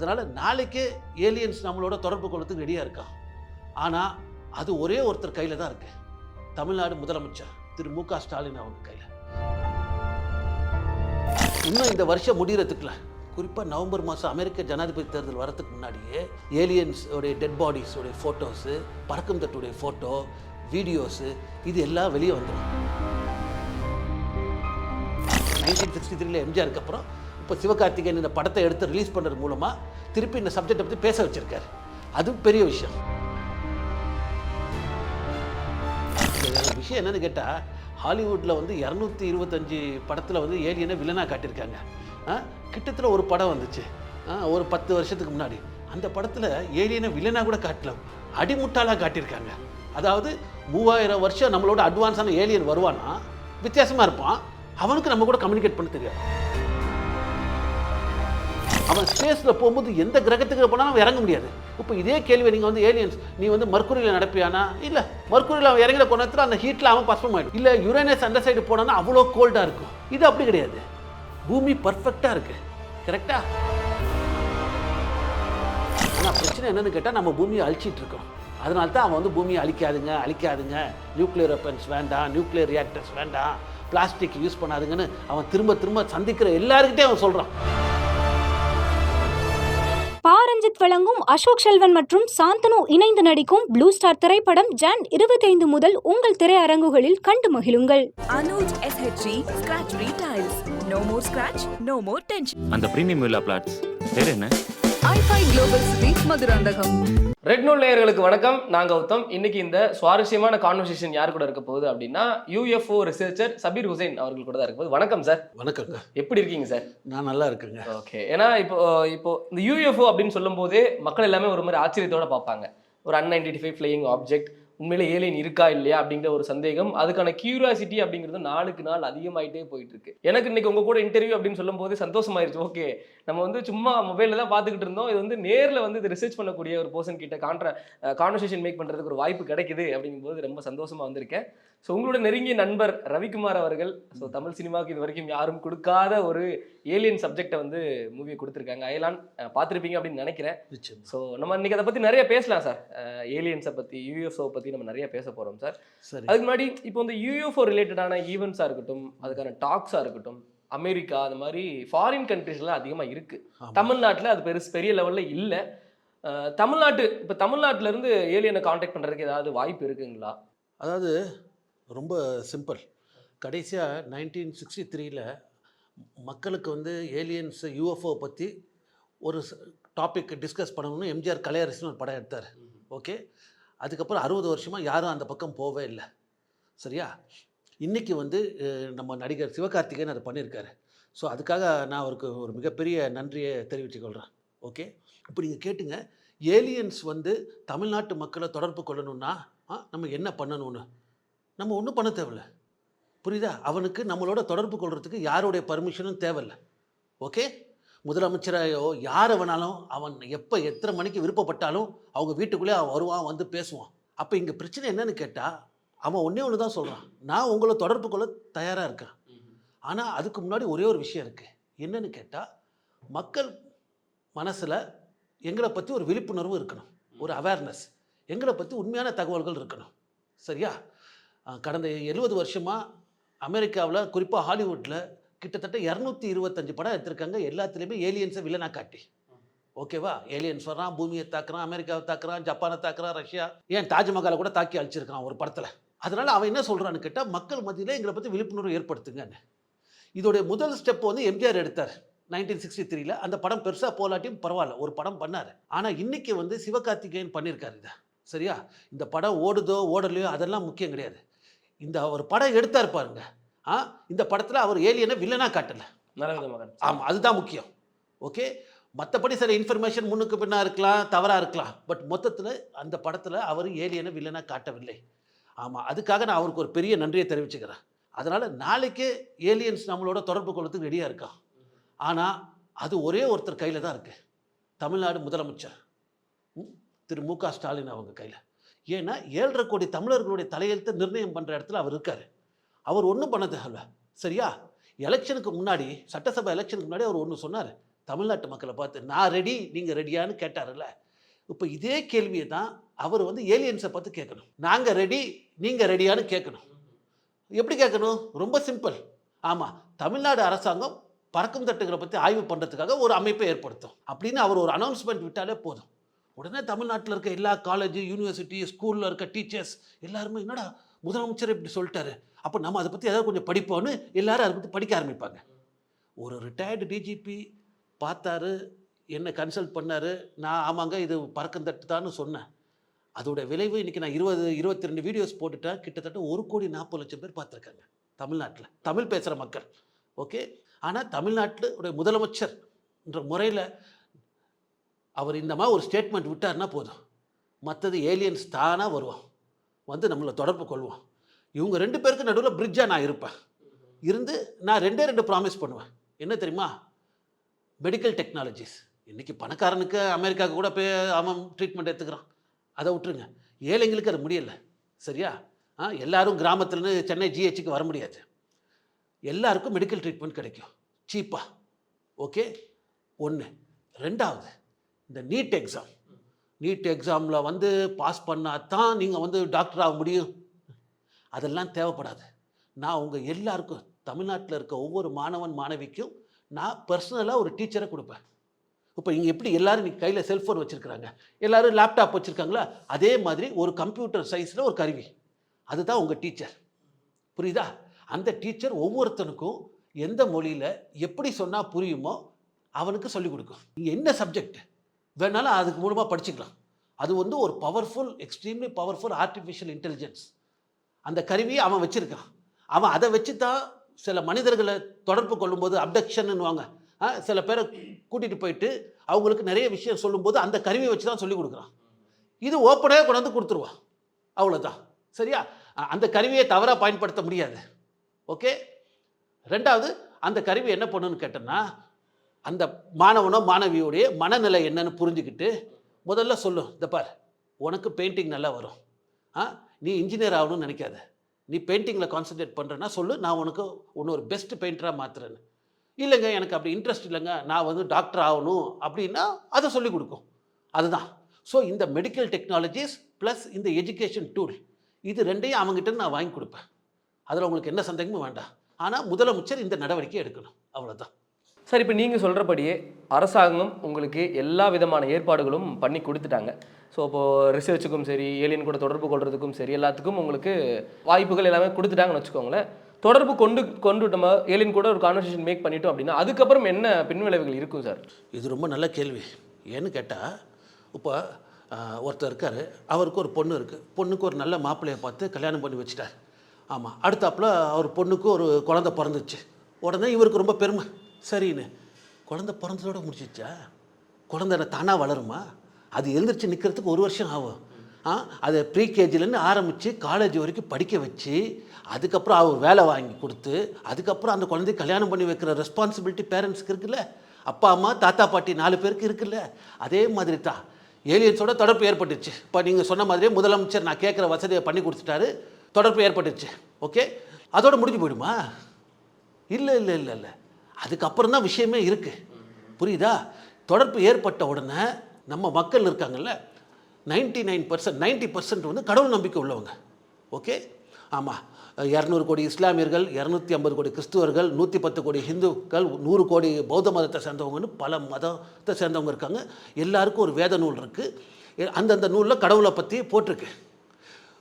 அதனால் நாளைக்கே ஏலியன்ஸ் நம்மளோட தொடர்பு கொள்றதுக்கு ரெடியாக இருக்கான் ஆனால் அது ஒரே ஒருத்தர் கையில் தான் இருக்கு. தமிழ்நாடு முதலமைச்சர் திரு மு க ஸ்டாலின் அவங்க கையில். இன்னும் இந்த வருஷம் முடிகிறதுக்குல குறிப்பாக நவம்பர் மாதம் அமெரிக்க ஜனாதிபதி தேர்தல் வரத்துக்கு முன்னாடியே ஏலியன்ஸோடைய டெட் பாடிஸோடைய ஃபோட்டோஸு பறக்கும் தட்டுடைய ஃபோட்டோ வீடியோஸு இது எல்லாம் வெளியே வந்துடும் நைன்டீன் சிக்ஸ்டி த்ரீல எம்ஜிஆருக்கு அப்புறம் இப்போ சிவகார்த்திகேயன் இந்த படத்தை எடுத்து ரிலீஸ் பண்ணுறது மூலமாக திருப்பி இந்த சப்ஜெக்டை பற்றி பேச வச்சுருக்காரு. அதுவும் பெரிய விஷயம். விஷயம் என்னென்னு கேட்டால் ஹாலிவுட்டில் வந்து இரநூத்தி இருபத்தஞ்சி படத்தில் வந்து ஏலியனை வில்லனாக காட்டியிருக்காங்க. கிட்டத்தட்ட ஒரு படம் வந்துச்சு. ஒரு பத்து வருஷத்துக்கு முன்னாடி. அந்த படத்தில் ஏலியனை வில்லனாக கூட காட்டல. அடிமுட்டாளாக காட்டியிருக்காங்க. அதாவது மூவாயிரம் வருஷம் நம்மளோட அட்வான்ஸான ஏலியன் வருவானா வித்தியாசமாக இருப்பான். அவனுக்கு நம்ம கூட கம்யூனிகேட் பண்ண தெரியாது. அவன் ஸ்பேஸில் போகும்போது எந்த கிரகத்துக்கு போனாலும் அவன் இறங்க முடியாது. இப்போ இதே கேள்வி நீங்கள் வந்து ஏலியன்ஸ் நீ வந்து மர்க்குரியில் நடப்பியானா? இல்லை. மர்க்குரியில் அவன் இறங்கிற கொண்டத்தில் அந்த ஹீட்டில் அவன் பர்ஃபார்ம் ஆகிடும் இல்லை யுரேனஸ் அந்த சைடு போனான்னா அவ்வளோ கோல்டாக இருக்கும். இது அப்படி கிடையாது. பூமி பர்ஃபெக்டாக இருக்குது கரெக்டாக ஆனால் பிரச்சனை என்னென்னு கேட்டால் நம்ம பூமியை அழிச்சிட்டு இருக்கோம். அதனால தான் அவன் வந்து பூமியை அழிக்காதுங்க அழிக்காதுங்க. நியூக்ளியர் வெப்பன்ஸ் வேண்டாம் நியூக்ளியர் ரியாக்டர்ஸ் வேண்டாம். பிளாஸ்டிக் யூஸ் பண்ணாதுங்கன்னு அவன் திரும்ப திரும்ப சந்திக்கிற எல்லாருக்கிட்டே அவன் சொல்கிறான் பாரஞ்சித் வழங்கும் அசோக் செல்வன் மற்றும் சாந்தனு இணைந்து நடிக்கும் ப்ளூ ஸ்டார் திரைப்படம் ஜான் இருபத்தைந்து முதல் உங்கள் திரையரங்குகளில் கண்டு மகிழுங்கள் Anuj SHG Scratch Retiles. No more scratch, no more tension. அந்த பிரீமியம் வில்லா பிளாட்ஸ் பேர் என்ன i5 Global Street Madurandagam. Red நூல் நேயர்களுக்கு வணக்கம். நான் கௌதம். இன்னைக்கு இந்த சுவாரஸ்யமான கான்வர்சேஷன் யார் கூட இருக்க போகுது அப்படின்னா யூஎஃப்ஓ ரிசர்ச்சர் சபீர் ஹுசைன் அவர்கள் கூட தான் இருக்க போகுது. வணக்கம் சார் வணக்கங்க. எப்படி இருக்கீங்க சார் நான் நல்லா இருக்கேங்க. ஓகே ஏன்னா இப்போ இப்போ இந்த யூஎஃப்ஓ அப்படின்னு சொல்லும் போதே மக்கள் எல்லாமே ஒரு மாதிரி ஆச்சரியத்தோட பார்ப்பாங்க. ஒரு அன்ஐடென்டிஃபை ஃபைவ் ஃப்ளையிங் ஆப்ஜெக்ட் உண்மையிலே ஏலியன் இருக்கா இல்லையா அப்படிங்கிற ஒரு சந்தேகம். அதுக்கான கியூரியாசிட்டி அப்படிங்கிறது நாளுக்கு நாள் அதிகமாயிட்டே போயிட்டு இருக்கு எனக்கு இன்னைக்கு உங்க கூட இன்டர்வியூ அப்படின்னு சொல்லும் போது சந்தோஷமாயிருச்சு. ஓகே நம்ம வந்து சும்மா மொபைலில் தான் பார்த்துக்கிட்டு இருந்தோம். இது வந்து நேரில் வந்து இது ரிசர்ச் பண்ணக்கூடிய ஒரு பர்சன் கிட்ட கான்ட்ரா கான்வர்சேஷன் மேக் பண்ணுறதுக்கு ஒரு வாய்ப்பு கிடைக்குது அப்படிங்கும்போது ரொம்ப சந்தோஷமா வந்திருக்கேன். ஸோ உங்களோட நெருங்கிய நண்பர் ரவிக்குமார் அவர்கள் ஸோ தமிழ் சினிமாவுக்கு இது வரைக்கும் யாரும் கொடுக்காத ஒரு ஏலியன் சப்ஜெக்டை வந்து மூவியை கொடுத்துருக்காங்க. அயலான் பார்த்திருப்பீங்க அப்படின்னு நினைக்கிறேன். ஸோ நம்ம இன்னைக்கு அதை பற்றி நிறைய பேசலாம் சார் ஏலியன்ஸை பற்றி யூஎஃப்ஓ பற்றி நம்ம நிறைய பேச போகிறோம் சார் சரி. அதுக்கு முன்னாடி இப்போ இந்த யூஎஃப்ஓ ரிலேட்டடான ஈவெண்ட்ஸாக இருக்கட்டும் அதுக்கான டாக்ஸாக இருக்கட்டும் அமெரிக்கா அந்த மாதிரி ஃபாரின் கண்ட்ரீஸ்லாம் அதிகமாக இருக்குது. தமிழ்நாட்டில் அது பெருசு பெரிய லெவலில் இல்லை. தமிழ்நாட்டு இப்போ தமிழ்நாட்டுல இருந்து ஏலியனை காண்டாக்ட் பண்ணுறதுக்கு ஏதாவது வாய்ப்பு இருக்குங்களா? அதாவது ரொம்ப சிம்பிள் கடைசியாக நைன்டீன் சிக்ஸ்டி த்ரீல மக்களுக்கு வந்து ஏலியன்ஸ் யூஎஃப்ஓ பற்றி ஒரு டாபிக் டிஸ்கஸ் பண்ணணும்னு எம்ஜிஆர் கலையரசுன்னு ஒரு படம் எடுத்தார். ஓகே? அதுக்கப்புறம் அறுபது வருஷமாக யாரும் அந்த பக்கம் போவே இல்லை. சரியா? இன்றைக்கி வந்து நம்ம நடிகர் சிவகார்த்திகேயன் அதை பண்ணியிருக்காரு ஸோ அதுக்காக நான் அவருக்கு ஒரு மிகப்பெரிய நன்றியை தெரிவித்துக் கொள்கிறேன் ஓகே? இப்போ நீங்கள் கேட்டுங்க. ஏலியன்ஸ் வந்து தமிழ்நாட்டு மக்களை தொடர்பு கொள்ளணும்னா நம்ம என்ன பண்ணணும்னு? நம்ம ஒன்றும் பண்ண தேவையில்ல. புரியுதா? அவனுக்கு நம்மளோட தொடர்பு கொள்றதுக்கு யாருடைய பர்மிஷனும் தேவையில்ல. ஓகே முதலமைச்சரையோ யாரை வேணாலும் அவன் எப்போ எத்தனை மணிக்கு விருப்பப்பட்டாலும் அவங்க வீட்டுக்குள்ளே அவன் வருவான் வந்து பேசுவான். அப்போ இங்கே பிரச்சனை என்னன்னு கேட்டால் அவன் ஒன்றே ஒன்று தான் சொல்கிறான் நான் உங்களை தொடர்பு கொள்ள தயாராக இருக்கேன். ஆனால் அதுக்கு முன்னாடி ஒரே ஒரு விஷயம் இருக்குது என்னன்னு கேட்டால் மக்கள் மனசில் எங்களை பற்றி ஒரு விழிப்புணர்வு இருக்கணும். ஒரு அவேர்னஸ் எங்களை பற்றி உண்மையான தகவல்கள் இருக்கணும். சரியா? கடந்த எழுபது வருஷமாக அமெரிக்காவில் குறிப்பாக ஹாலிவுட்டில் கிட்டத்தட்ட இரநூத்தி இருபத்தஞ்சு படம் எடுத்திருக்காங்க. எல்லாத்துலேயுமே ஏலியன்ஸை வில்லனாக காட்டி. ஓகேவா? ஏலியன்ஸ் வர்றான் பூமியை தாக்குறான் அமெரிக்காவை தாக்குறான் ஜப்பானை தாக்குறான் ரஷ்யா. ஏன்? தாஜ்மஹாலை கூட தாக்கி அழிச்சிருக்கான் ஒரு படத்தில். அதனால் அவன் என்ன சொல்கிறான்னு கேட்டால் மக்கள் மத்தியில் எங்களை பற்றி விழிப்புணர்வு ஏற்படுத்துங்கன்னு. இதோடைய முதல் ஸ்டெப் வந்து எம்ஜிஆர் எடுத்தார் நைன்டீன் சிக்ஸ்டி த்ரீல அந்த படம் பெருசாக போலாட்டியும் பரவாயில்ல ஒரு படம் பண்ணார். ஆனால் இன்றைக்கி வந்து சிவகார்த்திகேயன் பண்ணியிருக்காரு இதை. சரியா? இந்த படம் ஓடுதோ ஓடலையோ அதெல்லாம் முக்கியம் கிடையாது. இந்த ஒரு படம் எடுத்தார் பாருங்க. ஆ இந்த படத்தில் அவர் ஏலியனை வில்லனாக காட்டலை. ஆமாம் அதுதான் முக்கியம். ஓகே? மற்றபடி சில இன்ஃபர்மேஷன் முன்னுக்கு பின்னா இருக்கலாம் தவறாக இருக்கலாம். பட் மொத்தத்தில் அந்த படத்தில் அவர் ஏலியனை வில்லனாக காட்டவில்லை. ஆமாம் அதுக்காக நான் அவருக்கு ஒரு பெரிய நன்றியை தெரிவிச்சுக்கிறேன். அதனால் நாளைக்கே ஏலியன்ஸ் நம்மளோட தொடர்பு கொள்றதுக்கு ரெடியாக இருக்கான். ஆனால் அது ஒரே ஒருத்தர் கையில் தான் இருக்குது தமிழ்நாடு முதலமைச்சர். ம், திரு மு க ஸ்டாலின் அவங்க கையில். ஏன்னா ஏழரை கோடி தமிழர்களுடைய தலையெழுத்தை நிர்ணயம் பண்ணுற இடத்துல அவர் இருக்கார். அவர் ஒன்றும் பண்ண தேவை சரியா? எலெக்ஷனுக்கு முன்னாடி சட்டசபை எலெக்ஷனுக்கு முன்னாடி அவர் ஒன்று சொன்னார். தமிழ்நாட்டு மக்களை பார்த்து நான் ரெடி நீங்கள் ரெடியான்னு கேட்டார்ல இப்போ இதே கேள்வியை தான் அவர் வந்து ஏலியன்ஸை பார்த்து கேட்கணும். நாங்கள் ரெடி நீங்கள் ரெடியான்னு கேட்கணும். எப்படி கேட்கணும்? ரொம்ப சிம்பிள். ஆமாம் தமிழ்நாடு அரசாங்கம் பறக்கும் தட்டுகளை பற்றி ஆய்வு பண்ணுறதுக்காக ஒரு அமைப்பை ஏற்படுத்தும். அப்படின்னு அவர் ஒரு அனௌன்ஸ்மெண்ட் விட்டாலே போதும். உடனே தமிழ்நாட்டில் இருக்க எல்லா காலேஜ் யூனிவர்சிட்டி ஸ்கூலில் இருக்க டீச்சர்ஸ் எல்லாருமே என்னடா முதலமைச்சர் இப்படி சொல்லிட்டாரு? அப்போ நம்ம அதை பற்றி ஏதாவது கொஞ்சம் படிப்போன்னு எல்லாரும் அதை பற்றி படிக்க ஆரம்பிப்பாங்க. ஒரு ரிட்டையர்டு டிஜிபி பார்த்தாரு என்னை கன்சல்ட் பண்ணார் நான் ஆமாங்க இது பறக்கந்தட்டு தான்னு சொன்னேன். அதோட விளைவு இன்றைக்கி நான் இருபது இருபத்தி ரெண்டு வீடியோஸ் போட்டுட்டேன். கிட்டத்தட்ட ஒரு கோடி நாற்பது லட்சம் பேர் பார்த்துருக்காங்க தமிழ்நாட்டில். தமிழ் பேசுகிற மக்கள். ஓகே ஆனால் தமிழ்நாட்டில் உடைய முதலமைச்சர் என்ற முறையில் அவர் இந்த மாதிரி ஒரு ஸ்டேட்மெண்ட் விட்டார்னா போதும். மற்றது ஏலியன்ஸ் தானாக வருவோம் வந்து நம்மளை தொடர்பு கொள்வோம் இவங்க ரெண்டு பேருக்கு நடுவில் பிரிட்ஜாக நான் இருப்பேன். இருந்து நான் ரெண்டே ரெண்டு ப்ராமிஸ் பண்ணுவேன். என்ன தெரியுமா? மெடிக்கல் டெக்னாலஜிஸ் இன்றைக்கி பணக்காரனுக்கு அமெரிக்காவுக்கு கூட போய் அவன் ட்ரீட்மெண்ட் எடுத்துக்கிறான். அதை விட்டுருங்க. ஏழைங்களுக்கு அது முடியலை. சரியா? ஆ எல்லோரும் கிராமத்துலேருந்து சென்னை ஜிஹெச்சுக்கு வர முடியாது. எல்லாருக்கும் மெடிக்கல் ட்ரீட்மெண்ட் கிடைக்கும். சீப்பாக ஓகே ஒன்று ரெண்டாவது இந்த நீட் எக்ஸாம் நீட் எக்ஸாமில் வந்து பாஸ் பண்ணால் தான் நீங்கள் வந்து டாக்டர் ஆக முடியும். அதெல்லாம் தேவைப்படாது. நான் உங்கள் எல்லாருக்கும் தமிழ்நாட்டில் இருக்க ஒவ்வொரு மாணவன் மாணவிக்கும் நான் பர்சனலாக ஒரு டீச்சரை கொடுப்பேன். இப்போ இங்கே எப்படி எல்லாரும் இன்றைக்கி கையில் செல்ஃபோன் வச்சுருக்கிறாங்க? எல்லோரும் லேப்டாப் வச்சுருக்காங்களா? அதே மாதிரி ஒரு கம்ப்யூட்டர் சைஸில் ஒரு கருவி. அதுதான் உங்கள் டீச்சர் புரியுதா? அந்த டீச்சர் ஒவ்வொருத்தனுக்கும் எந்த மொழியில் எப்படி சொன்னால் புரியுமோ அவனுக்கு சொல்லிக் கொடுக்கும். நீங்கள் என்ன சப்ஜெக்ட் வேணாலும் அதுக்கு மூலமாக படிச்சுக்கலாம். அது வந்து ஒரு powerful extremely powerful artificial intelligence அந்த கருவியை அவன் வச்சுருக்கான். அவன் அதை வச்சு தான் சில மனிதர்களை தொடர்பு கொள்ளும்போது அப்டக்ஷன்னுவாங்க சில பேரை கூட்டிகிட்டு போயிட்டு அவங்களுக்கு நிறைய விஷயம் சொல்லும்போது அந்த கருவியை வச்சு தான் சொல்லிக் கொடுக்குறான். இது ஓப்பனாக கொண்டாந்து கொடுத்துருவான். அவ்வளோதான் சரியா? அந்த கருவியை தவறாக பயன்படுத்த முடியாது. ஓகே? ரெண்டாவது அந்த கருவி என்ன பண்ணுன்னு கேட்டோம்னா அந்த மாணவனோ மாணவியோடைய மனநிலை என்னன்னு புரிஞ்சுக்கிட்டு முதல்ல சொல்லும் இந்த பார் உனக்கு பெயிண்டிங் நல்லா வரும். ஆ நீ இன்ஜினியர் ஆகணும்னு நினைக்காத. நீ பெயிண்டிங்கில் கான்சென்ட்ரேட் பண்ணுறேன்னா சொல்லு நான் உனக்கு ஒன்று ஒரு பெஸ்ட் பெயிண்டராக மாற்றுறேன்னு இல்லைங்க எனக்கு அப்படி இன்ட்ரெஸ்ட் இல்லைங்க நான் வந்து டாக்டர் ஆகணும் அப்படின்னா அதை சொல்லிக் கொடுக்கும். அதுதான். ஸோ இந்த மெடிக்கல் டெக்னாலஜிஸ் ப்ளஸ் இந்த எஜுகேஷன் டூல் இது ரெண்டையும் அவங்ககிட்ட நான் வாங்கி கொடுப்பேன். அதில் உங்களுக்கு என்ன சந்தேகமும் வேண்டாம். ஆனால் முதலமைச்சர் இந்த நடவடிக்கை எடுக்கணும். அவ்வளோதான் சார் இப்போ நீங்கள் சொல்கிறபடியே அரசாங்கம் உங்களுக்கு எல்லா விதமான ஏற்பாடுகளும் பண்ணி கொடுத்துட்டாங்க. ஸோ இப்போது ரிசர்ச்சுக்கும் சரி ஏலியன் கூட தொடர்பு கொள்றதுக்கும் சரி எல்லாத்துக்கும் உங்களுக்கு வாய்ப்புகள் எல்லாமே கொடுத்துட்டாங்கன்னு வச்சுக்கோங்களேன். தொடர்பு கொண்டு கொண்டு நம்ம ஏலியன் கூட ஒரு கான்வர்சேஷன் மேக் பண்ணிட்டோம் அப்படின்னா அதுக்கப்புறம் என்ன பின்விளைவுகள் இருக்கும் சார்? இது ரொம்ப நல்ல கேள்வி. ஏன்னு கேட்டால் இப்போ ஒருத்தர் இருக்கார். அவருக்கு ஒரு பொண்ணு இருக்குது பொண்ணுக்கு ஒரு நல்ல மாப்பிள்ளையை பார்த்து கல்யாணம் பண்ணி வச்சுட்டார். ஆமாம் அடுத்தாப்புல அவர் பொண்ணுக்கு ஒரு குழந்தை பிறந்துச்சு உடனே இவருக்கு ரொம்ப பெருமை. சரின்னு. குழந்த பிறந்ததோட முடிச்சிச்சா குழந்த என்ன தானாக வளருமா? அது எழுந்திரிச்சு நிற்கிறதுக்கு ஒரு வருஷம் ஆகும். ஆ அதை ப்ரீகேஜிலேருந்து ஆரம்பித்து காலேஜ் வரைக்கும் படிக்க வச்சு அதுக்கப்புறம் அவர் வேலை வாங்கி கொடுத்து அதுக்கப்புறம் அந்த குழந்தைய கல்யாணம் பண்ணி வைக்கிற ரெஸ்பான்சிபிலிட்டி பேரண்ட்ஸ்க்கு இருக்குல்ல? அப்பா அம்மா தாத்தா பாட்டி நாலு பேருக்கு இருக்குல்ல? அதே மாதிரி தான். ஏலியன்ஸோட தொடர்பு ஏற்பட்டுச்சு. இப்போ நீங்கள் சொன்ன மாதிரியே முதலமைச்சர் நான் கேட்குற வசதியை பண்ணி கொடுத்துட்டாரு. தொடர்பு ஏற்பட்டுச்சு. ஓகே? அதோட முடிஞ்சு போயிடுமா? இல்லை இல்லை இல்லை இல்லை. அதுக்கப்புறம் தான் விஷயமே இருக்குது புரியுதா? தொடர்பு ஏற்பட்ட உடனே நம்ம மக்கள் இருக்காங்கல்ல ninety nine percent ninety percent வந்து கடவுள் நம்பிக்கை உள்ளவங்க. ஓகே? ஆமாம் இரநூறு கோடி இஸ்லாமியர்கள் இரநூத்தி ஐம்பது கோடி கிறிஸ்துவர்கள் நூற்றி பத்து கோடி ஹிந்துக்கள் நூறு கோடி பௌத்த மதத்தை சேர்ந்தவங்கன்னு பல மதத்தை சேர்ந்தவங்க இருக்காங்க. எல்லாருக்கும் ஒரு வேத நூல் இருக்குது அந்தந்த நூலில் கடவுளை பற்றி போட்டிருக்கு.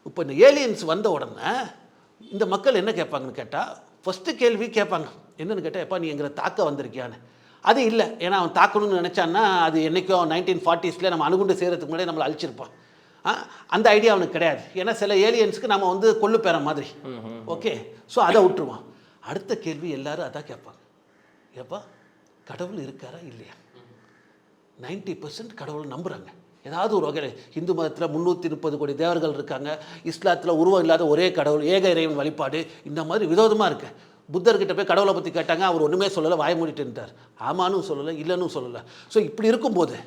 இப்போ இந்த ஏலியன்ஸ் வந்த உடனே இந்த மக்கள் என்ன கேட்பாங்கன்னு கேட்டால் ஃபஸ்ட்டு கேள்வி கேட்பாங்க. என்னன்னு கேட்டால் எப்பா நீ எங்களை தாக்க வந்திருக்கியான்னு. அது இல்லை. ஏன்னா அவன் தாக்கணும்னு நினச்சான்னா அது என்றைக்கும் நைன்டீன் ஃபார்ட்டிஸில் நம்ம அணுகுண்டு செய்கிறதுக்கு முன்னாடி நம்மளை அழிச்சிருப்பான். அந்த ஐடியா அவனுக்கு கிடையாது. ஏன்னா சில ஏலியன்ஸ்க்கு நம்ம வந்து கொள்ளு பேர மாதிரி. ஓகே? ஸோ அதை விட்டுருவான். அடுத்த கேள்வி எல்லாரும் அதான் கேட்பாங்க. ஏப்பா கடவுள் இருக்காரா இல்லையா? நைன்ட்டி பர்சன்ட் கடவுள் நம்புகிறாங்க ஏதாவது ஒரு வகையில் இந்து மதத்தில் முந்நூற்றி முப்பது கோடி தேவர்கள் இருக்காங்க. இஸ்லாத்தில் உருவம் இல்லாத ஒரே கடவுள் ஏக இறைவன் வழிபாடு இந்த மாதிரி விதவிதமாக இருக்கு. புத்தர்கிட்ட போய் கடவுளை பற்றி கேட்டாங்க அவர் ஒன்றுமே சொல்லலை வாய மூடிட்டு இருந்தார் ஆமானும் சொல்லலை இல்லைன்னு சொல்லலை. ஸோ இப்படி இருக்கும்போது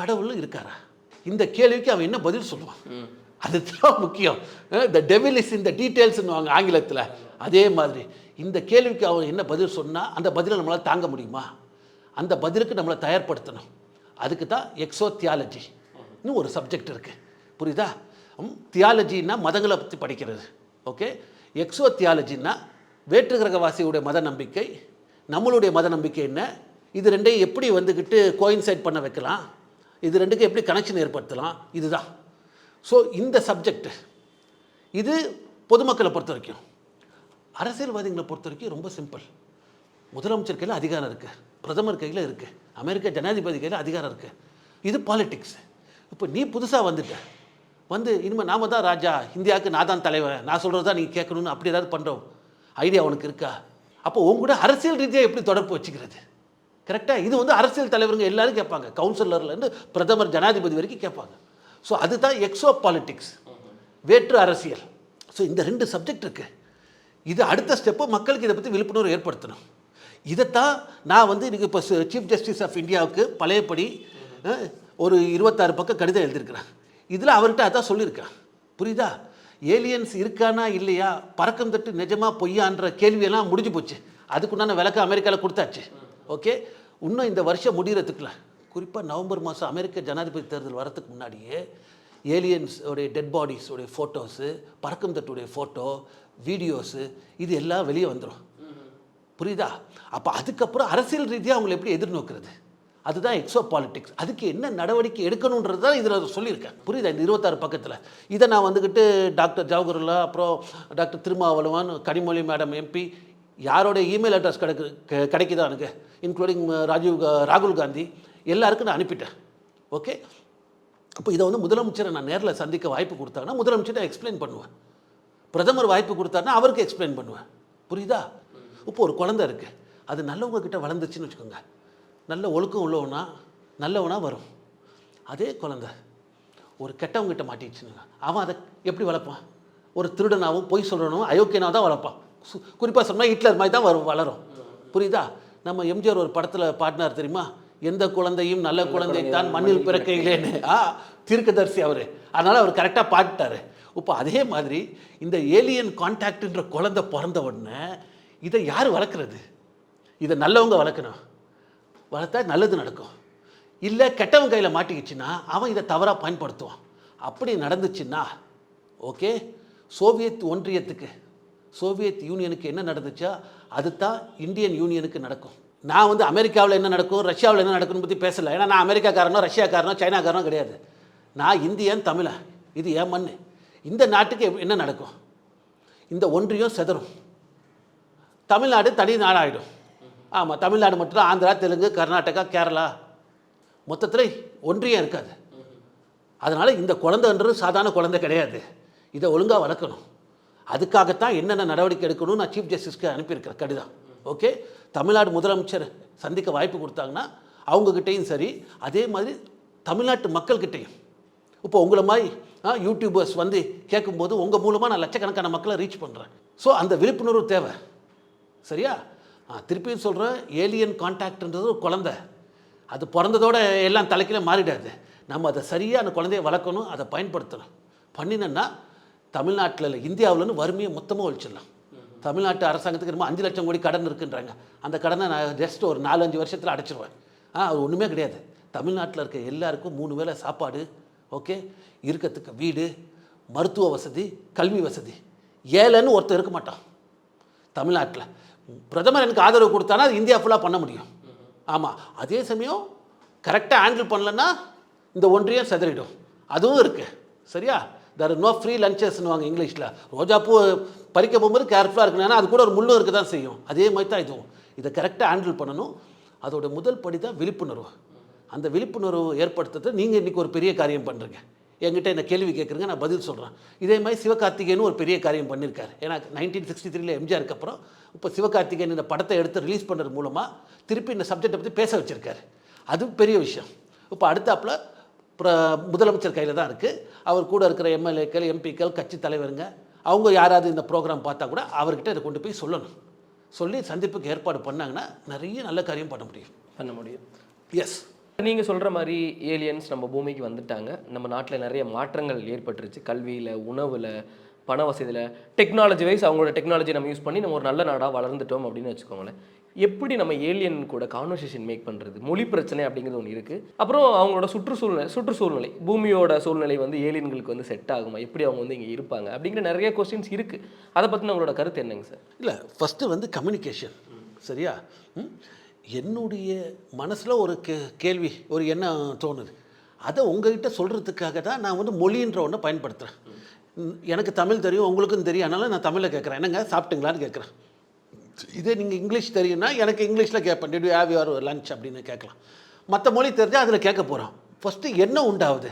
கடவுள் இருக்காரா? இந்த கேள்விக்கு அவன் என்ன பதில் சொல்லுவான்? அதுதான் முக்கியம். த டெவில் இஸ் இந்த டீட்டெயில்ஸ்னுவாங்க ஆங்கிலத்தில். அதே மாதிரி இந்த கேள்விக்கு அவன் என்ன பதில் சொன்னால் அந்த பதிலை நம்மளால் தாங்க முடியுமா? அந்த பதிலுக்கு நம்மளை தயார்படுத்தணும். அதுக்கு தான் எக்ஸோ தியாலஜி இன்னும் ஒரு சப்ஜெக்ட் இருக்குது புரியுதா? தியாலஜின்னா மதங்களை பற்றி படிக்கிறது. ஓகே எக்ஸோ தியாலஜின்னா வேற்று கிரகவாசியுடைய மத நம்பிக்கை நம்மளுடைய மத நம்பிக்கை என்ன? இது ரெண்டையும் எப்படி வந்துக்கிட்டு கோயின்சைட் பண்ண வைக்கலாம்? இது ரெண்டுக்கும் எப்படி கனெக்ஷன் ஏற்படுத்தலாம்? இதுதான். ஸோ இந்த சப்ஜெக்ட் இது பொதுமக்களை பொறுத்த வரைக்கும் அரசியல்வாதிகளை பொறுத்த வரைக்கும் ரொம்ப சிம்பிள் முதலமைச்சர் கையில் அதிகாரம் இருக்குது பிரதமர் கையில் இருக்குது அமெரிக்க ஜனாதிபதி கையில் அதிகாரம் இருக்குது இது பாலிட்டிக்ஸ் இப்போ நீ புதுசாக வந்துட்ட. வந்து இனிமேல் நாம தான் ராஜா இந்தியாவுக்கு நான் தான் தலைவன் நான் சொல்கிறது தான் நீங்கள் கேட்கணும்னு அப்படி ஏதாவது பண்ணுறோம் ஐடியா உனக்கு இருக்கா? அப்போ உங்க கூட அரசியல் ரீதியாக எப்படி தொடர்பு வச்சுக்கிறது? கரெக்டாக இது வந்து அரசியல் தலைவருங்க எல்லாரும் கேட்பாங்க. கவுன்சிலர்லேருந்து பிரதமர் ஜனாதிபதி வரைக்கும் கேட்பாங்க. ஸோ அதுதான் எக்ஸோ பாலிட்டிக்ஸ் வேற்று அரசியல். ஸோ இந்த ரெண்டு சப்ஜெக்ட் இருக்குது இது அடுத்த ஸ்டெப்பு மக்களுக்கு இதை பற்றி விழிப்புணர்வு ஏற்படுத்தணும். இதைத்தான் நான் வந்து இன்றைக்கி இப்போ சீஃப் ஜஸ்டிஸ் ஆஃப் இந்தியாவுக்கு பழையபடி ஒரு இருபத்தாறு பக்கம் கடிதம் எழுதியிருக்கிறேன். இதில் அவர்கிட்ட அதான் சொல்லியிருக்கேன் புரியுதா? ஏலியன்ஸ் இருக்கானா இல்லையா? பறக்கம் தட்டு நிஜமா பொய்யான்ற கேள்வியெல்லாம் முடிஞ்சு போச்சு. அதுக்குண்டான விளக்கம் அமெரிக்காவில் கொடுத்தாச்சு. ஓகே இன்னும் இந்த வருஷம் முடிகிறதுக்குல குறிப்பாக நவம்பர் மாதம் அமெரிக்க ஜனாதிபதி தேர்தல் வரத்துக்கு முன்னாடியே ஏலியன்ஸோடைய டெட் பாடிஸோடைய ஃபோட்டோஸு பறக்கம் தட்டுடைய ஃபோட்டோ வீடியோஸு இது எல்லாம் வெளியே வந்துடும் புரியுதா? அப்போ அதுக்கப்புறம் அரசியல் ரீதியாக அவங்களை எப்படி எதிர்நோக்கிறது? அதுதான் எக்ஸோ பாலிட்டிக்ஸ் அதுக்கு என்ன நடவடிக்கை எடுக்கணுன்றது தான் இதில் சொல்லியிருக்கேன் புரியுதா? இந்த இருபத்தாறு பக்கத்தில். இதை நான் வந்துக்கிட்டு டாக்டர் ஜவஹர்லா அப்புறம் doctor Thirumavalavan Kanimozhi madam MP யாரோட இமெயில் அட்ரஸ் கிடைக்கு கிடைக்குதா எனக்கு? இன்க்ளூடிங் ராஜீவ் கா- ராகுல் காந்தி. எல்லாருக்கும் நான் அனுப்பிட்டேன். ஓகே? அப்போ இதை வந்து முதலமைச்சரை நான் நேரில் சந்திக்க வாய்ப்பு கொடுத்தாங்கன்னா முதலமைச்சர்கிட்ட எக்ஸ்பிளைன் பண்ணுவேன். பிரதமர் வாய்ப்பு கொடுத்தாருன்னா அவருக்கு எக்ஸ்பிளைன் பண்ணுவேன். புரியுதா? இப்போ ஒரு குழந்தை இருக்குது அது நல்லவங்க கிட்ட வளர்ந்துச்சுன்னு வச்சுக்கோங்க. நல்ல ஒழுக்கம் உள்ளவனா நல்லவனா வரும். அதே குழந்தை ஒரு கெட்டவங்க கிட்ட மாட்டிடுச்சுங்க அவன் அதை எப்படி வளர்ப்பான்? ஒரு திருடனாகவும் பொய் சொல்கிறனும் அயோக்கியனாக தான் வளர்ப்பான். குறிப்பாக சொன்னால் ஹிட்லர் மாதிரி தான் வரும் வளரும். புரியுதா? நம்ம எம்ஜிஆர் ஒரு படத்தில் பாடினார் தெரியுமா? எந்த குழந்தையும் நல்ல குழந்தை தான் மண்ணில் பிறக்கையிலேன்னு ஆ தீர்க்கதரிசி அவர். அதனால் அவர் கரெக்டாக பாடிட்டாரு. இப்போ அதே மாதிரி இந்த ஏலியன் கான்டாக்ட்ன்ற குழந்தை பிறந்த உடனே இதை யார் வளர்க்குறது? இதை நல்லவங்க வளர்க்கணும். வளர்த்தா நல்லது நடக்கும். இல்லை கெட்டவன் கையில் மாட்டிக்கிச்சுன்னா அவன் இதை தவறாக பயன்படுத்துவான். அப்படி நடந்துச்சுன்னா ஓகே சோவியத் ஒன்றியத்துக்கு சோவியத் யூனியனுக்கு என்ன நடந்துச்சோ அது தான் இந்தியன் யூனியனுக்கு நடக்கும். நான் வந்து அமெரிக்காவில் என்ன நடக்கும் ரஷ்யாவில் என்ன நடக்கும்னு பற்றி பேசலை. ஏன்னா நான் அமெரிக்காக்காரனோ ரஷ்யாக்காரனோ சைனாக்காரனோ கிடையாது. நான் இந்தியன் தமிழன். இது ஏன் மண் இந்த நாட்டுக்கு என்ன நடக்கும்? இந்த ஒன்றியம் செதறும். தமிழ்நாடு தனி நாடாகிடும் ஆமாம் தமிழ்நாடு மட்டும்தான். ஆந்திரா தெலுங்கு கர்நாடகா கேரளா. மொத்தத்தில் ஒன்றியம் இருக்காது. அதனால் இந்த குழந்தைன்றது சாதாரண குழந்தை கிடையாது. இதை ஒழுங்காக வளர்க்கணும். அதுக்காகத்தான் என்னென்ன நடவடிக்கை எடுக்கணும்னு நான் சீஃப் ஜஸ்டிஸ்க்கு அனுப்பியிருக்கிறேன். கடிதம். ஓகே தமிழ்நாடு முதலமைச்சர் சந்திக்க வாய்ப்பு கொடுத்தாங்கன்னா அவங்கக்கிட்டேயும் சரி அதே மாதிரி தமிழ்நாட்டு மக்கள்கிட்டையும். இப்போ உங்களை மாதிரி ஆ, யூடியூபர்ஸ் வந்து கேட்கும்போது உங்கள் மூலமாக நான் லட்சக்கணக்கான மக்களை ரீச் பண்ணுறேன் ஸோ அந்த விழிப்புணர்வு தேவை. சரியா? திருப்பியும் சொல்கிறேன் ஏலியன் கான்டாக்ட்ன்றது ஒரு குழந்த. அது பிறந்ததோட எல்லாம் தலைக்கில மாறிடாது. நம்ம அதை சரியாக அந்த குழந்தைய வளர்க்கணும் அதை பயன்படுத்தணும். பண்ணினோன்னா தமிழ்நாட்டில் இல்லை இந்தியாவில்னு வறுமையை மொத்தமாக ஒழிச்சிடலாம். தமிழ்நாட்டு அரசாங்கத்துக்கு ரொம்ப அஞ்சு லட்சம் கோடி கடன் இருக்குன்றாங்க. அந்த கடனை நான் ஜஸ்ட் ஒரு நாலு அஞ்சு வருஷத்தில் அடைச்சிருவேன். ஆ அது ஒன்றுமே கிடையாது. தமிழ்நாட்டில் இருக்க எல்லாருக்கும் மூணு வேளை சாப்பாடு ஓகே? இருக்கிறதுக்கு வீடு மருத்துவ வசதி கல்வி வசதி. ஏழைன்னு ஒருத்தர் இருக்க மாட்டான். தமிழ்நாட்டில். பிரதமர் எனக்கு ஆதரவு கொடுத்தானா அது இந்தியா ஃபுல்லாக பண்ண முடியும். ஆமாம் அதே சமயம் கரெக்டாக ஹேண்டில் பண்ணலன்னா இந்த ஒன்றியம் செதறிடும். அதுவும் இருக்குது சரியா? தர் நோ ஃப்ரீ லஞ்சஸ்னுவாங்க இங்கிலீஷில். ரோஜாப்பூ பறிக்க போகும்போது கேர்ஃபுல்லாக இருக்கணும். ஏன்னா அது கூட ஒரு முள்ளும் இருக்க தான் செய்யும். அதே மாதிரி தான் இதுவும். இதை கரெக்டாக ஹேண்டில் பண்ணணும். அதோட முதல் படி தான் விழிப்புணர்வு. அந்த விழிப்புணர்வு ஏற்படுத்துறது நீங்கள் இன்றைக்கி ஒரு பெரிய காரியம் பண்ணுறீங்க என்கிட்ட இந்த கேள்வி கேட்குறீங்க நான் பதில் சொல்கிறேன் இதே மாதிரி சிவகார்த்திகேயனும் ஒரு பெரிய காரியம் பண்ணியிருக்காரு. ஏன்னா நைன்டீன் சிக்ஸ்டி த்ரீல எம்ஜிஆருக்கு அப்புறம் இப்போ சிவகார்த்திகேயன் இந்த படத்தை எடுத்து ரிலீஸ் பண்ணுறது மூலமாக திருப்பி இந்த சப்ஜெக்டை பற்றி பேச வச்சுருக்காரு. அது பெரிய விஷயம். இப்போ அடுத்தாப்புல பிர முதலமைச்சர் கையில் தான் இருக்குது அவர் கூட இருக்கிற எம்எல்ஏக்கள் எம்பிக்கள் கட்சி தலைவருங்க அவங்க யாராவது இந்த ப்ரோக்ராம் பார்த்தா கூட அவர்கிட்ட இதை கொண்டு போய் சொல்லணும். சொல்லி சந்திப்புக்கு ஏற்பாடு பண்ணாங்கன்னா நிறைய நல்ல காரியம் பண்ண முடியும். பண்ண முடியும். எஸ் நீங்கள் சொல்கிற மாதிரி ஏலியன்ஸ் நம்ம பூமிக்கு வந்துட்டாங்க. நம்ம நாட்டில் நிறைய மாற்றங்கள் ஏற்பட்டுருச்சு. கல்வியில் உணவில் பண வசதியில் டெக்னாலஜி வைஸ் அவங்களோட டெக்னாலஜி நம்ம யூஸ் பண்ணி நம்ம ஒரு நல்ல நாடாக வளர்ந்துட்டோம் அப்படின்னு வச்சுக்கோங்களேன். எப்படி நம்ம ஏலியன் கூட கான்வர்சேஷன் மேக் பண்ணுறது மொழி பிரச்சனை அப்படிங்கிறது ஒன்று இருக்குது அப்புறம் அவங்களோட சுற்றுச்சூழ்நிலை சுற்றுச்சூழ்நிலை பூமியோட சூழ்நிலை வந்து ஏலியன்களுக்கு வந்து செட் ஆகுமா? எப்படி அவங்க வந்து இங்கே இருப்பாங்க? அப்படிங்கிற நிறைய கொஸ்டின்ஸ் இருக்குது அதை பற்றின உங்களோட கருத்து என்னங்க சார்? இல்லை ஃபஸ்ட்டு வந்து கம்யூனிகேஷன் சரியா? என்னுடைய மனசில் ஒரு கே கேள்வி ஒரு எண்ணம் தோணுது. அதை உங்ககிட்ட சொல்கிறதுக்காக தான் நான் வந்து மொழின்ற ஒன்றை பயன்படுத்துகிறேன் எனக்கு தமிழ் தெரியும் உங்களுக்கும் தெரியும். அதனால் நான் தமிழில் கேட்குறேன் என்னங்க சாப்பிட்டுங்களான்னு கேட்குறேன் இதே நீங்கள் இங்கிலீஷ் தெரியும்னா எனக்கு இங்கிலீஷில் கேட்பேன் did you have your lunch அப்படின்னு கேட்கலாம். மற்ற மொழி தெரிஞ்சால் அதில் கேட்க போகிறோம் ஃபஸ்ட்டு என்ன உண்டாகுது?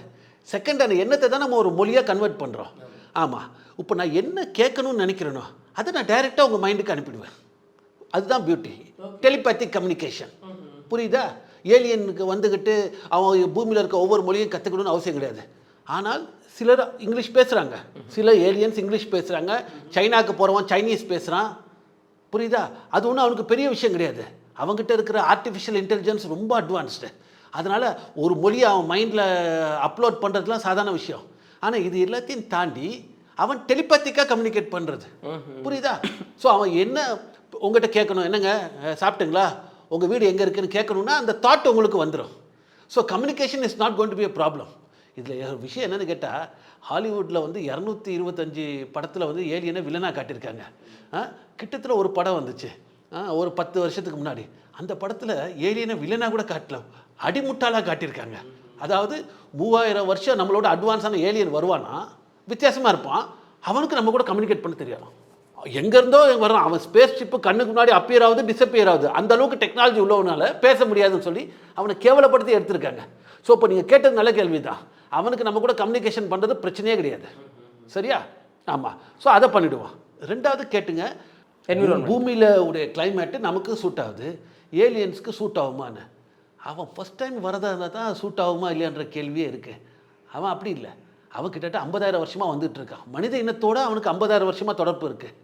செகண்ட் அந்த எண்ணத்தை தான் நம்ம ஒரு மொழியாக கன்வெர்ட் பண்ணுறோம் ஆமாம் இப்போ நான் என்ன கேட்கணும்னு நினைக்கிறேனோ அதை நான் டைரெக்டாக உங்கள் மைண்டுக்கு அனுப்பிடுவேன். அதுதான் பியூட்டி டெலிபேத்திக் கம்யூனிகேஷன் புரியுதா? ஏலியனுக்கு வந்துக்கிட்டு அவன் பூமியில் இருக்க ஒவ்வொரு மொழியும் கற்றுக்கணும்னு அவசியம் கிடையாது. ஆனால் சிலர் இங்கிலீஷ் பேசுகிறாங்க சில ஏலியன்ஸ் இங்கிலீஷ் பேசுகிறாங்க சைனாக்கு போகிறவன் சைனீஸ் பேசுகிறான் புரியுதா? அது ஒன்றும் அவனுக்கு பெரிய விஷயம் கிடையாது. அவங்ககிட்ட இருக்கிற ஆர்டிஃபிஷியல் இன்டெலிஜென்ஸ் ரொம்ப அட்வான்ஸ்டு அதனால் ஒரு மொழியை அவன் மைண்டில் அப்லோட் பண்ணுறதுலாம் சாதாரண விஷயம். ஆனால் இது எல்லாத்தையும் தாண்டி அவன் டெலிபத்திக்காக கம்யூனிகேட் பண்ணுறது புரியுதா? ஸோ அவன் என்ன உங்கள்கிட்ட கேட்கணும்? என்னங்க? சாப்பிட்டுங்களா? உங்கள் வீடு எங்கே இருக்குன்னு கேட்கணுன்னா அந்த தாட் உங்களுக்கு வந்துடும் so communication is not going to be a problem இதில் விஷயம் என்னன்னு கேட்டால் ஹாலிவுட்டில் வந்து இரநூத்தி இருபத்தஞ்சி படத்தில் வந்து ஏலியனை வில்லனாக காட்டியிருக்காங்க. கிட்டத்தட்ட ஒரு படம் வந்துச்சு. ஒரு பத்து வருஷத்துக்கு முன்னாடி. அந்த படத்தில் ஏலியனை வில்லனாக கூட காட்டல. அடிமுட்டாளாக காட்டியிருக்காங்க. அதாவது மூவாயிரம் வருஷம் நம்மளோட அட்வான்ஸான ஏலியன் வருவானா? வித்தியாசமாக இருப்பான். அவனுக்கு நம்ம கூட கம்யூனிகேட் பண்ண தெரியும் எங்கேருந்தோ வரான் அவன் ஸ்பேஸ் ஷிப்பு கண்ணுக்கு முன்னாடி அப்பியர் ஆகுது டிஸப்பியர் ஆகுது. அந்த அளவுக்கு டெக்னாலஜி உள்ளவனால பேச முடியாதுன்னு சொல்லி அவனை கேவலப்படுத்தி எடுத்திருக்காங்க. ஸோ இப்போ நீங்கள் கேட்டது நல்ல கேள்வி தான் அவனுக்கு நம்ம கூட கம்யூனிகேஷன் பண்ணுறது பிரச்சனையே கிடையாது. சரியா? ஆமாம் ஸோ அதை பண்ணிவிடுவான் ரெண்டாவது கேட்டுங்க. பூமியில் உடைய கிளைமேட்டு நமக்கு சூட் ஆகுது. ஏலியன்ஸ்க்கு சூட் ஆகுமான்னு. அவன் ஃபஸ்ட் டைம் வரதா இருந்தால் தான் சூட் ஆகுமா இல்லையான்ற கேள்வியே இருக்குது அவன் அப்படி இல்லை. அவன் கிட்டத்தட்ட ஐம்பதாயிரம் வருஷமாக வந்துட்டு இருக்கான் மனித இனத்தோடு அவனுக்கு ஐம்பதாயிரம் வருஷமாக தொடர்பு இருக்குது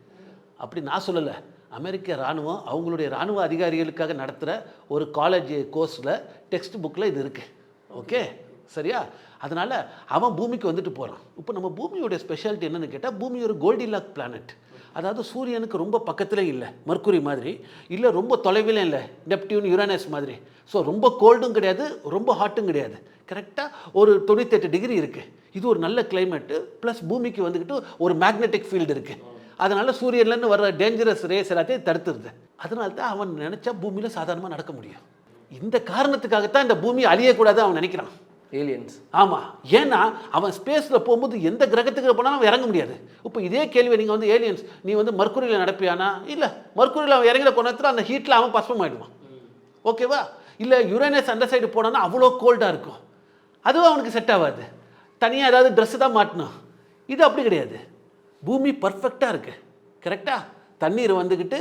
அப்படி நான் சொல்லலை. அமெரிக்க இராணுவம் அவங்களுடைய இராணுவ அதிகாரிகளுக்காக நடத்துகிற ஒரு காலேஜ் கோர்ஸில் டெக்ஸ்ட் புக்கில் இது இருக்குது ஓகே சரியா? அதனால் அவன் பூமிக்கு வந்துட்டு போகிறான் இப்போ நம்ம பூமியோடைய ஸ்பெஷாலிட்டி என்னென்னு கேட்டால் பூமி ஒரு கோல்டிலாக் பிளானட் அதாவது சூரியனுக்கு ரொம்ப பக்கத்தில் இல்லை மர்க்குரி மாதிரி. இல்லை ரொம்ப தொலைவில் இல்லை நெப்டியூன் யுரானஸ் மாதிரி. ஸோ ரொம்ப கோல்டும் கிடையாது ரொம்ப ஹாட்டும் கிடையாது. கரெக்டாக ஒரு தொண்ணூத்தெட்டு டிகிரி இருக்குது இது ஒரு நல்ல கிளைமேட்டு ப்ளஸ் பூமிக்கு வந்துக்கிட்டு ஒரு மேக்னெட்டிக் ஃபீல்டு இருக்குது அதனால் சூரியன்லேருந்து வர்ற டேஞ்சரஸ் ரேஸ் எல்லாத்தையும் தடுத்துருது. அதனால தான் அவன் நினச்சா பூமியில் சாதாரணமாக நடக்க முடியும். இந்த காரணத்துக்காகத்தான் இந்த பூமி அழியக்கூடாது அவன் நினைக்கிறான். ஏலியன்ஸ் ஆமாம் ஏன்னா அவன் ஸ்பேஸில் போகும்போது எந்த கிரகத்துக்கு போனாலும் அவன் இறங்க முடியாது. இப்போ இதே கேள்வி நீங்கள் வந்து ஏலியன்ஸ் நீ வந்து மர்க்குரியில் நடப்பியானா? இல்லை. மர்க்குரியில் அவன் இறங்குற கொண்டத்தில் அந்த ஹீட்டில் அவன் பஸ்பம் ஆயிடுவான் ஓகேவா இல்லை யுரேனஸ் அந்த சைடு போனான்னா அவ்வளோ கோல்டாக இருக்கும். அதுவும் அவனுக்கு செட் ஆகாது. தனியாக ஏதாவது ட்ரெஸ்ஸு தான் மாட்டணும். இது அப்படி கிடையாது. பூமி பர்ஃபெக்டாக இருக்குது கரெக்டாக தண்ணீர் வந்துக்கிட்டு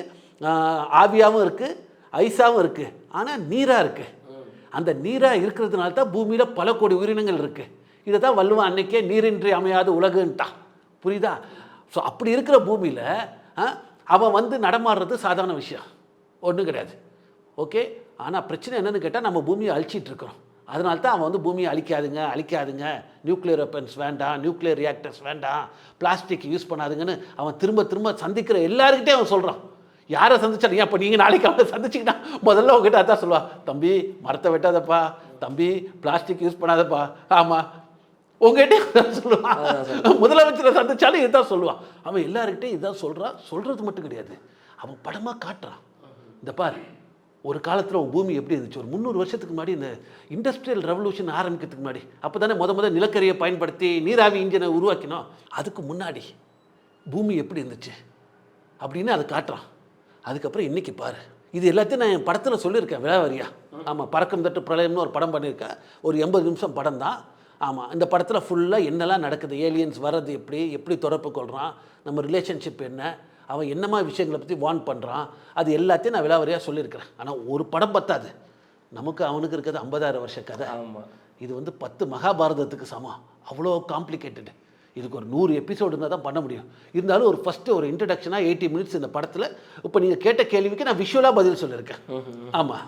ஆவியாகவும் இருக்குது ஐஸாகவும் இருக்குது ஆனால் நீராக இருக்குது அந்த நீராக இருக்கிறதுனால தான் பூமியில் பல கோடி உயிரினங்கள் இருக்குது இதை தான் வள்ளுவன் அன்னைக்கே நீரின்றி அமையாத உலகுன்ட்டான். புரியுதா? ஸோ அப்படி இருக்கிற பூமியில் அவன் வந்து நடமாடுறது சாதாரண விஷயம். ஒன்றும் கிடையாது. ஓகே ஆனால் பிரச்சனை என்னென்னு கேட்டால் நம்ம பூமியை அழிச்சிட்ருக்கிறோம் அதனால தான் அவன் வந்து பூமியை அழிக்காதுங்க அழிக்காதுங்க. நியூக்ளியர் வெப்பன்ஸ் வேண்டாம் நியூக்ளியர் ரியாக்டர்ஸ் வேண்டாம். பிளாஸ்டிக் யூஸ் பண்ணாதுங்கன்னு அவன் திரும்ப திரும்ப சந்திக்கிற எல்லாருக்கிட்டே அவன் சொல்கிறான் யாரை சந்திச்சாலும் ஏன் இப்போ நீங்கள் நாளைக்கு அவனை சந்திச்சிக்கிட்டா முதல்ல உங்ககிட்ட அதான் சொல்லுவா தம்பி மரத்தை வெட்டாதப்பா தம்பி பிளாஸ்டிக் யூஸ் பண்ணாதப்பா. ஆமாம் உங்ககிட்ட சொல்லுவான் முதலமைச்சரை சந்திச்சாலும் இதுதான் சொல்லுவான் அவன் எல்லாருக்கிட்டையும் இதான் சொல்கிறான் சொல்கிறது மட்டும் கிடையாது. அவன் படமாக காட்டுறான் இந்த பார் ஒரு காலத்தில் பூமி எப்படி இருந்துச்சு? ஒரு முந்நூறு வருஷத்துக்கு முன்னாடி இந்த இண்டஸ்ட்ரியல் ரெவல்யூஷன் ஆரம்பிக்கிறதுக்கு முன்னாடி அப்போ தானே முத முத நிலக்கரியை பயன்படுத்தி நீராவி இன்ஜினை உருவாக்கினோம். அதுக்கு முன்னாடி பூமி எப்படி இருந்துச்சு? அப்படின்னு அதை காட்டுறான். அதுக்கப்புறம் இன்னைக்கு பாரு. இது எல்லாத்தையும் நான் என் படத்தில் சொல்லியிருக்கேன் விழாவரியா. ஆமாம் பறக்கும் தட்டு பிரளயம்னு ஒரு படம் பண்ணியிருக்கேன். ஒரு எண்பது நிமிஷம் படம் தான். ஆமாம் இந்த படத்தில் ஃபுல்லாக என்னெல்லாம் நடக்குது ஏலியன்ஸ் வர்றது எப்படி எப்படி தொடர்பு கொள்கிறான் நம்ம ரிலேஷன்ஷிப் என்ன அவன் என்னமா விஷயங்களை பற்றி வார்ன் பண்ணுறான் அது எல்லாத்தையும் நான் விழாவரியாக சொல்லியிருக்கிறேன். ஆனால் ஒரு படம் பத்தாது. நமக்கு அவனுக்கு இருக்கிறது ஐம்பதாயிரம் வருஷ கதை. இது வந்து பத்து மகாபாரதத்துக்கு சமம். அவ்வளோ காம்ப்ளிகேட்டடு இதுக்கு ஒரு நூறு எபிசோடு இருந்தால் தான் பண்ண முடியும். இருந்தாலும் ஒரு ஃபஸ்ட்டு ஒரு இன்ட்ரடக்ஷனாக எயிட்டி மினிட்ஸ் இந்த படத்தில். இப்போ நீங்கள் கேட்ட கேள்விக்கு நான் விஷுவலாக பதில் சொல்லியிருக்கேன். ஆமாம்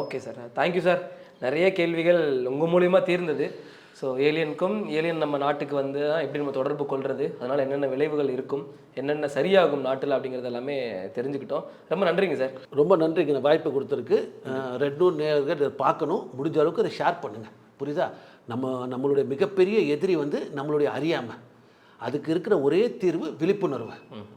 ஓகே சார் தேங்க்யூ சார் நிறைய கேள்விகள் உங்கள் மூலியமாக தீர்ந்தது. ஸோ ஏலியனுக்கும் ஏலியன் நம்ம நாட்டுக்கு வந்து எப்படி நம்ம தொடர்பு கொள்வது அதனால் என்னென்ன விளைவுகள் இருக்கும்? என்னென்ன சரியாகும் நாட்டில் அப்படிங்கிறது எல்லாமே தெரிஞ்சுக்கிட்டோம். ரொம்ப நன்றிங்க சார் ரொம்ப நன்றிங்க. வாய்ப்பு கொடுத்துருக்கு ரெட் நூன் நேர்கள் பார்க்கணும். முடிஞ்ச அளவுக்கு இதை ஷேர் பண்ணுங்கள் புரியுதா? நம்ம நம்மளுடைய மிகப்பெரிய எதிரி வந்து நம்மளுடைய அறியாமை. அதுக்கு இருக்கிற ஒரே தீர்வு விழிப்புணர்வு.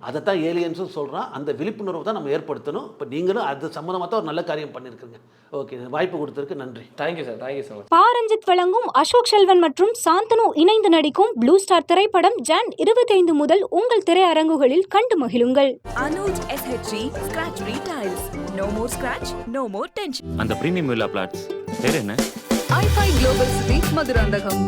அதை தான் ஏலியன்ஸும் சொல்கிறான் அந்த விழிப்புணர்வு தான் நம்ம ஏற்படுத்தணும். இப்போ நீங்களும் அது சம்மந்தமாக தான் ஒரு நல்ல காரியம் பண்ணியிருக்கீங்க ஓகே வாய்ப்பு கொடுத்ததுக்கு நன்றி. Thank you sir thank you much Paranjith வழங்கும் அசோக் செல்வன் மற்றும் சாந்தனு இணைந்து நடிக்கும் ப்ளூ ஸ்டார் திரைப்படம் ஜான் இருபத்தைந்து முதல் உங்கள் திரையரங்குகளில் கண்டு மகிழுங்கள். Anuj SHG Scratch Retiles. No more scratch, no more tension. அந்த ப்ரீமியம் வில்லா பிளாட்ஸ் பேர் என்ன? ஐஃபை குளோபல் சிட்டி மதுராந்தகம்